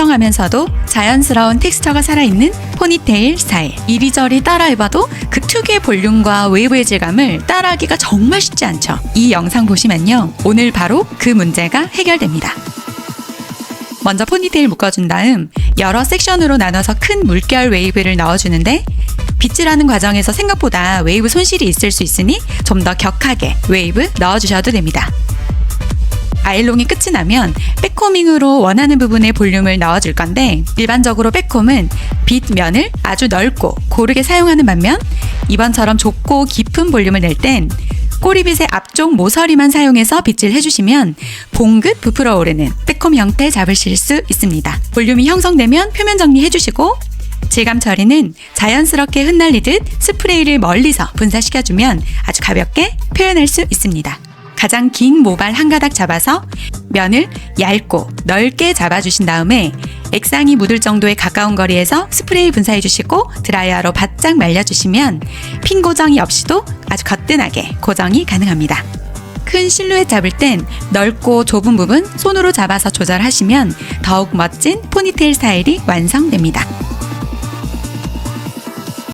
풍성하면서도 자연스러운 텍스처가 살아있는 포니테일 스타일. 이리저리 따라해봐도 그 특유의 볼륨과 웨이브의 질감을 따라하기가 정말 쉽지 않죠. 이 영상 보시면요. 오늘 바로 그 문제가 해결됩니다. 먼저 포니테일 묶어준 다음 여러 섹션으로 나눠서 큰 물결 웨이브를 넣어주는데 빗질하는 과정에서 생각보다 웨이브 손실이 있을 수 있으니 좀 더 격하게 웨이브 넣어주셔도 됩니다. 아일롱이 끝이 나면 백코밍으로 원하는 부분에 볼륨을 넣어줄 건데 일반적으로 백콤은 빗 면을 아주 넓고 고르게 사용하는 반면 이번처럼 좁고 깊은 볼륨을 낼 땐 꼬리빗의 앞쪽 모서리만 사용해서 빗질 해주시면 봉긋 부풀어 오르는 백콤 형태 잡으실 수 있습니다. 볼륨이 형성되면 표면 정리해주시고 질감 처리는 자연스럽게 흩날리듯 스프레이를 멀리서 분사시켜주면 아주 가볍게 표현할 수 있습니다. 가장 긴 모발 한 가닥 잡아서 면을 얇고 넓게 잡아주신 다음에 액상이 묻을 정도의 가까운 거리에서 스프레이 분사해 주시고 드라이어로 바짝 말려주시면 핀 고정이 없이도 아주 거뜬하게 고정이 가능합니다. 큰 실루엣 잡을 땐 넓고 좁은 부분 손으로 잡아서 조절하시면 더욱 멋진 포니테일 스타일이 완성됩니다.